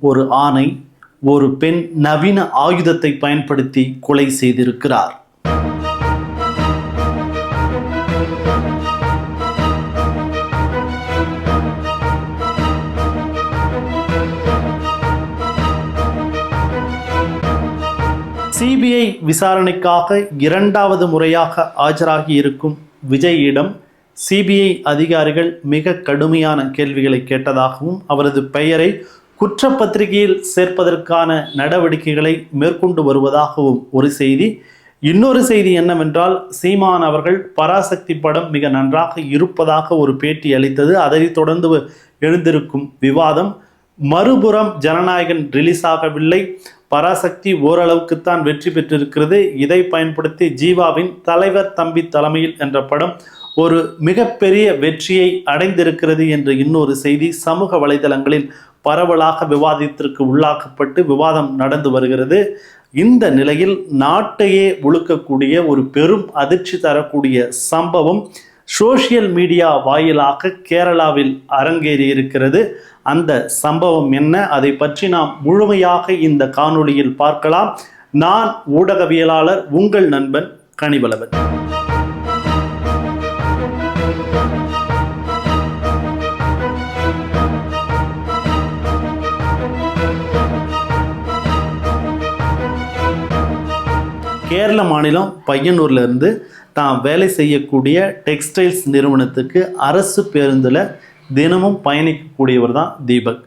ஒரு ஆணை ஒரு பெண் நவீன ஆயுதத்தை பயன்படுத்தி கொலை செய்திருக்கிறார். சிபிஐ விசாரணைக்காக இரண்டாவது முறையாக ஆஜராகி இருக்கும் விஜயிடம் சிபிஐ அதிகாரிகள் மிக கடுமையான கேள்விகளை கேட்டதாகவும் அவரது பெயரை குற்றப்பத்திரிகையில் சேர்ப்பதற்கான நடவடிக்கைகளை மேற்கொண்டு வருவதாகவும் ஒரு செய்தி. இன்னொரு செய்தி என்னவென்றால் சீமான் அவர்கள் பராசக்தி படம் மிக நன்றாக இருப்பதாக ஒரு பேட்டி அளித்தது. அதை தொடர்ந்து எழுந்திருக்கும் விவாதம். மறுபுறம் ஜனநாயகன் ரிலீஸ் ஆகவில்லை. பராசக்தி ஓரளவுக்குத்தான் வெற்றி பெற்றிருக்கிறது. இதை பயன்படுத்தி ஜீவாவின் தலைவர் தம்பி தலைமையில் என்ற படம் ஒரு மிகப்பெரிய வெற்றியை அடைந்திருக்கிறது என்ற இன்னொரு செய்தி சமூக வலைதளங்களில் பரவலாக விவாதத்திற்கு உள்ளாக்கப்பட்டு விவாதம் நடந்து வருகிறது. இந்த நிலையில் நாட்டையே ஒழுக்கக்கூடிய ஒரு பெரும் அதிர்ச்சி தரக்கூடிய சம்பவம் சோஷியல் மீடியா வாயிலாக கேரளாவில் அரங்கேறி இருக்கிறது. அந்த சம்பவம் என்ன? அதை பற்றி நாம் முழுமையாக இந்த காணொளியில் பார்க்கலாம். நான் ஊடகவியலாளர் உங்கள் நண்பன் கனிவளவன். கேரள மாநிலம் பையனூர்லேருந்து தான் வேலை செய்யக்கூடிய டெக்ஸ்டைல்ஸ் நிறுவனத்துக்கு அரசு பேருந்தில் தினமும் பயணிக்கக்கூடியவர் தான் தீபக்.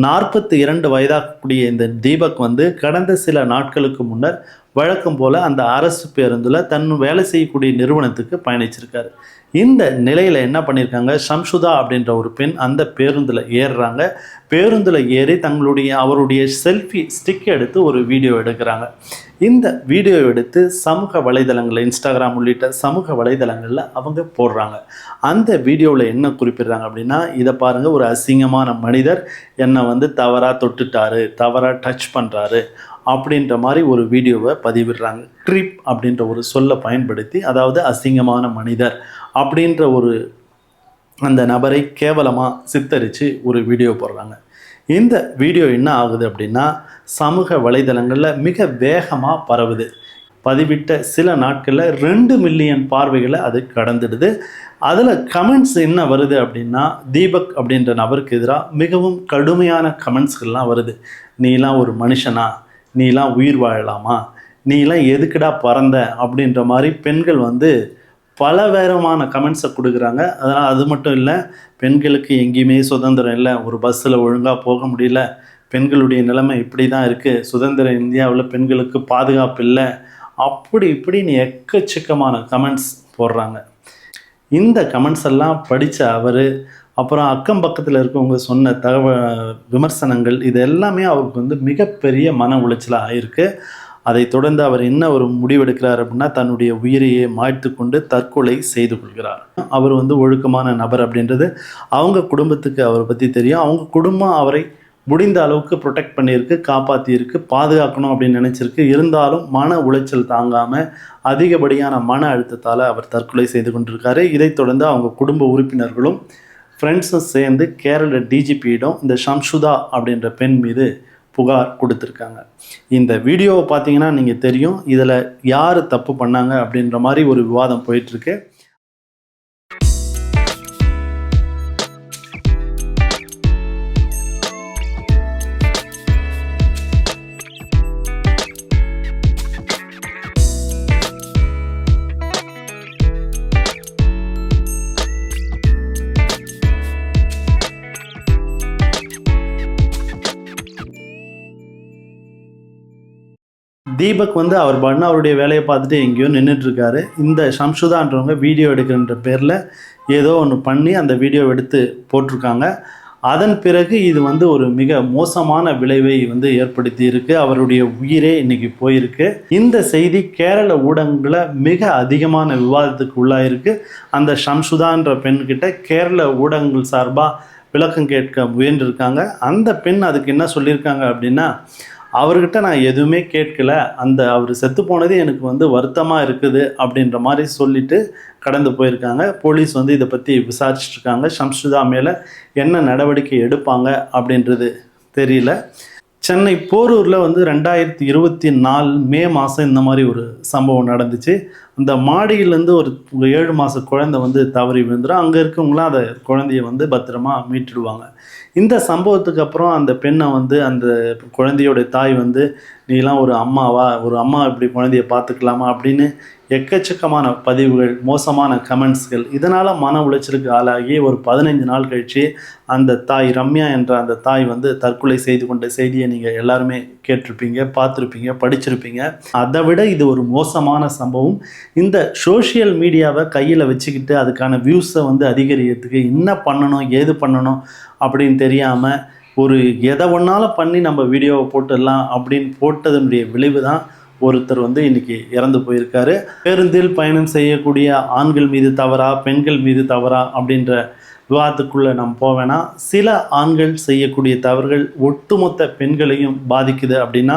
நாற்பத்தி இரண்டு வயதாகக்கூடிய இந்த தீபக் வந்து கடந்த சில நாட்களுக்கு முன்னர் வழக்கம் போல் அந்த அரசு பேருந்தில் தன் வேலை செய்யக்கூடிய நிறுவனத்துக்கு பயணிச்சிருக்காரு. இந்த நிலையில் என்ன பண்ணியிருக்காங்க ஷம்சுதா அப்படின்ற ஒரு பெண் அந்த பேருந்தில் ஏறுறாங்க. பேருந்தில் ஏறி தங்களுடைய அவருடைய செல்ஃபி ஸ்டிக் எடுத்து ஒரு வீடியோ எடுக்கிறாங்க. இந்த வீடியோ எடுத்து சமூக வலைதளங்களில் இன்ஸ்டாகிராம் உள்ளிட்ட சமூக வலைதளங்களில் அவங்க போடுறாங்க. அந்த வீடியோவில் என்ன குறிப்பிடுறாங்க அப்படின்னா இதை பாருங்கள் ஒரு அசிங்கமான மனிதர் என்னை வந்து தவறாக தொட்டுட்டாரு தவறாக டச் பண்ணுறாரு அப்படின்ற மாதிரி ஒரு வீடியோவை பதிவிடுறாங்க. ட்ரிப் அப்படின்ற ஒரு சொல்லை பயன்படுத்தி அதாவது அசிங்கமான மனிதர் அப்படின்ற ஒரு அந்த நபரை கேவலமாக சித்தரித்து ஒரு வீடியோ போடுறாங்க. இந்த வீடியோ என்ன ஆகுது அப்படின்னா சமூக வலைதளங்களில் மிக வேகமாக பரவுது. பதிவிட்ட சில நாட்களில் ரெண்டு மில்லியன் பார்வைகளை அது கடந்துடுது. அதில் கமெண்ட்ஸ் என்ன வருது அப்படின்னா தீபக் அப்படின்ற நபருக்கு எதிராக மிகவும் கடுமையான கமெண்ட்ஸ்கள்லாம் வருது. நீலாம் ஒரு மனுஷனா? நீலாம் உயிர் வாழலாமா? நீலாம் எதுக்குடா பறந்த? அப்படின்ற மாதிரி பெண்கள் வந்து பல வேறமான கமெண்ட்ஸை கொடுக்குறாங்க. அதனால் அது மட்டும் இல்லை பெண்களுக்கு எங்கேயுமே சுதந்திரம் இல்லை. ஒரு பஸ்ஸில் ஒழுங்காக போக முடியல. பெண்களுடைய நிலைமை இப்படி தான் இருக்குது சுதந்திர இந்தியாவில் பெண்களுக்கு பாதுகாப்பு இல்லை. அப்படி இப்படின்னு எக்கச்சக்கமான கமெண்ட்ஸ் போடுறாங்க. இந்த கமெண்ட்ஸ் எல்லாம் படித்த அவர் அப்புறம் அக்கம் பக்கத்தில் இருக்கவங்க சொன்ன தகவல் விமர்சனங்கள் இது எல்லாமே அவருக்கு வந்து மிகப்பெரிய மன உளைச்சலாக ஆயிருக்கு. அதை தொடர்ந்து அவர் என்ன ஒரு முடிவெடுக்கிறார் அப்படின்னா தன்னுடைய உயிரையே மாய்த்து கொண்டு தற்கொலை செய்து கொள்கிறார். அவர் வந்து ஒழுக்கமான நபர் அப்படின்றது அவங்க குடும்பத்துக்கு அவரை பற்றி தெரியும். அவங்க குடும்பம் அவரை முடிந்த அளவுக்கு ப்ரொடெக்ட் பண்ணியிருக்கு காப்பாற்றியிருக்கு பாதுகாக்கணும் அப்படின்னு நினச்சிருக்கு. இருந்தாலும் மன உளைச்சல் தாங்காமல் அதிகப்படியான மன அழுத்தத்தால் அவர் தற்கொலை செய்து கொண்டிருக்காரு. இதைத் தொடர்ந்து அவங்க குடும்ப உறுப்பினர்களும் ஃப்ரெண்ட்ஸும் சேர்ந்து கேரள டிஜிபியிடம் இந்த ஷம்சுதா அப்படின்ற பெண் மீது புகார் கொடுத்துருக்காங்க. இந்த வீடியோவை பார்த்தீங்கன்னா நீங்கள் தெரியும். இதில் யார் தப்பு பண்ணாங்க அப்படின்ற மாதிரி ஒரு விவாதம் போயிட்டுருக்கு தீபக் வந்து அவர் பண்ண அவருடைய வேலையை பார்த்துட்டு எங்கேயோ நின்றுட்டுருக்காரு இந்த சம்சுதான்றவங்க வீடியோ எடுக்கின்ற பேரில் ஏதோ ஒன்று பண்ணி அந்த வீடியோ எடுத்து போட்டிருக்காங்க. அதன் பிறகு இது வந்து ஒரு மிக மோசமான விளைவை வந்து ஏற்படுத்தி இருக்கு. அவருடைய உயிரே இன்னைக்கு போயிருக்கு. இந்த செய்தி கேரள ஊடகங்களில் மிக அதிகமான விவாதத்துக்கு உள்ளாயிருக்கு. அந்த ஷம்சுதான்ற பெண்கிட்ட கேரள ஊடகங்கள் சார்பாக விளக்கம் கேட்க முயன்றிருக்காங்க. அந்த பெண் அதுக்கு என்ன சொல்லியிருக்காங்க அப்படின்னா அவர்கிட்ட நான் எதுவுமே கேட்கல. அந்த அவர் செத்து போனது எனக்கு வந்து வருத்தமாக இருக்குது அப்படின்ற மாதிரி சொல்லிட்டு கடந்து போயிருக்காங்க. போலீஸ் வந்து இதை பற்றி விசாரிச்சுட்டு இருக்காங்க. ஷம்சுதா மேலே என்ன நடவடிக்கை எடுப்பாங்க அப்படின்றது தெரியல. சென்னை போரூரில் வந்து ரெண்டாயிரத்தி இருபத்தி நாலு மே மாதம் இந்த மாதிரி ஒரு சம்பவம் நடந்துச்சு. அந்த மாடியிலேருந்து ஒரு ஏழு மாத குழந்தை வந்து தவறி விழுந்துடும் அங்கே இருக்கவங்களாம் அதை குழந்தைய வந்து பத்திரமா மீட்டுடுவாங்க. இந்த சம்பவத்துக்கு அப்புறம் அந்த பெண்ணை வந்து அந்த குழந்தையோட தாய் வந்து நீலாம் ஒரு அம்மாவா ஒரு அம்மா இப்படி குழந்தைய பார்த்துக்கலாமா அப்படின்னு எக்கச்சக்கமான பதிவுகள் மோசமான கமெண்ட்ஸ்கள் இதனால் மன உளைச்சலுக்கு ஆளாகி ஒரு பதினைஞ்சு நாள் கழிச்சு அந்த தாய் ரம்யா என்ற அந்த தாய் வந்து தற்கொலை செய்து கொண்ட செய்தியை நீங்கள் எல்லாருமே கேட்டிருப்பீங்க பார்த்துருப்பீங்க படிச்சிருப்பீங்க. அதை விட இது ஒரு மோசமான சம்பவம். இந்த சோஷியல் மீடியாவை கையில் வச்சுக்கிட்டு அதுக்கான வியூஸை வந்து அதிகரிக்கிறதுக்கு என்ன பண்ணணும் ஏது பண்ணணும் அப்படின்னு தெரியாமல் ஒரு எதை ஒன்றாலும் பண்ணி நம்ம வீடியோவை போட்டுடலாம் அப்படின்னு போட்டதனுடைய விளைவு தான் ஒருத்தர் வந்து இன்றைக்கி இறந்து போயிருக்காரு. பேருந்தில் பயணம் செய்யக்கூடிய ஆண்கள் மீது தவறா பெண்கள் மீது தவறா அப்படின்ற விவாதத்துக்குள்ளே நம்ம போவேனா சில ஆண்கள் செய்யக்கூடிய தவறுகள் ஒட்டுமொத்த பெண்களையும் பாதிக்குது அப்படின்னா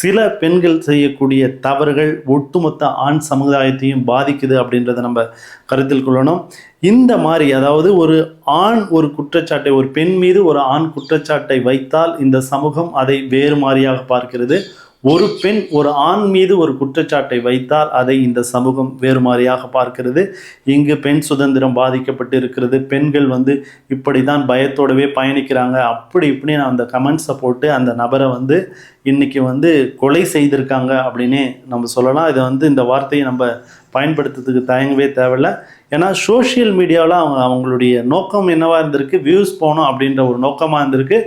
சில பெண்கள் செய்யக்கூடிய தவறுகள் ஒட்டுமொத்த ஆண் சமுதாயத்தையும் பாதிக்குது அப்படின்றத நம்ம கருத்தில் கொள்ளணும். இந்த மாதிரி அதாவது ஒரு ஆண் ஒரு குற்றச்சாட்டை ஒரு பெண் மீது ஒரு ஆண் குற்றச்சாட்டை வைத்தால் இந்த சமூகம் அதை வேறு மாதிரியாக பார்க்கிறது. ஒரு பெண் ஒரு ஆண் மீது ஒரு குற்றச்சாட்டை வைத்தால் அதை இந்த சமூகம் வேறு மாதிரியாக பார்க்கிறது. இங்கு பெண் சுதந்திரம் பாதிக்கப்பட்டு இருக்கிறது. பெண்கள் வந்து இப்படி தான் பயத்தோடவே பயணிக்கிறாங்க. அப்படி இப்படி நான் அந்த கமெண்ட்ஸை போட்டு அந்த நபரை வந்து இன்னைக்கு வந்து கொலை செய்திருக்காங்க அப்படின்னே நம்ம சொல்லலாம். இதை வந்து இந்த வார்த்தையை நம்ம பயன்படுத்துறதுக்கு தயங்கவே தேவையில்ல. ஏன்னா சோஷியல் மீடியாவில் அவங்க அவங்களுடைய நோக்கம் என்னவாக இருந்திருக்கு? வியூஸ் போகணும் அப்படின்ற ஒரு நோக்கமாக இருந்திருக்கு.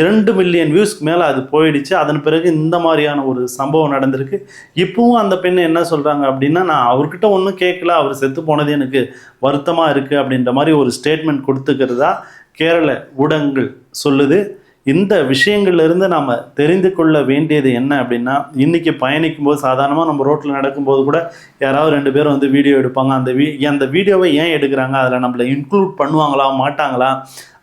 இரண்டு மில்லியன் வியூஸ்க்கு மேலே அது போயிடுச்சு. அதன் பிறகு இந்த மாதிரியான ஒரு சம்பவம் நடந்திருக்கு. இப்பவும் அந்த பெண் என்ன சொல்கிறாங்க அப்படின்னா நான் அவர்கிட்ட ஒன்றும் கேட்கல அவர் செத்து போனது எனக்கு வருத்தமாக இருக்குது அப்படின்ற மாதிரி ஒரு ஸ்டேட்மெண்ட் கொடுத்துக்கிறதா கேரள ஊடகங்கள் சொல்லுது. இந்த விஷயங்கள்லேருந்து நாம் தெரிந்து கொள்ள வேண்டியது என்ன அப்படின்னா இன்றைக்கி பயணிக்கும் போது சாதாரணமாக நம்ம ரோட்டில் நடக்கும்போது கூட யாராவது ரெண்டு பேரும் வந்து வீடியோ எடுப்பாங்க. அந்த வீ அந்த வீடியோவை ஏன் எடுக்கிறாங்க? அதில் நம்மளை இன்க்ளூட் பண்ணுவாங்களா? மாட்டாங்களா?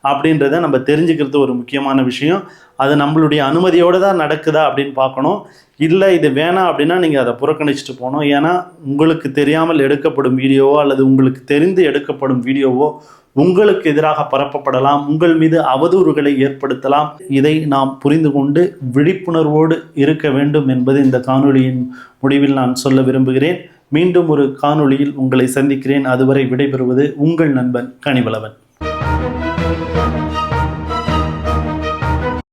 அப்படின்றத நம்ம தெரிஞ்சுக்கிறது ஒரு முக்கியமான விஷயம். அது நம்மளுடைய அனுமதியோடு தான் நடக்குதா அப்படின்னு பார்க்கணும். இல்லை இது வேணாம் அப்படின்னா நீங்கள் அதை புறக்கணிச்சுட்டு போகணும். ஏன்னா உங்களுக்கு தெரியாமல் எடுக்கப்படும் வீடியோவோ அல்லது உங்களுக்கு தெரிந்து எடுக்கப்படும் வீடியோவோ உங்களுக்கு எதிராக பரப்பப்படலாம் உங்கள் மீது அவதூறுகளை ஏற்படுத்தலாம். இதை நாம் புரிந்து கொண்டு விழிப்புணர்வோடு இருக்க வேண்டும் என்பது இந்த காணொளியின் முடிவில் நான் சொல்ல விரும்புகிறேன். மீண்டும் ஒரு காணொளியில் உங்களை சந்திக்கிறேன். அதுவரை விடைபெறுவது உங்கள் நண்பன் கனிவளவன்.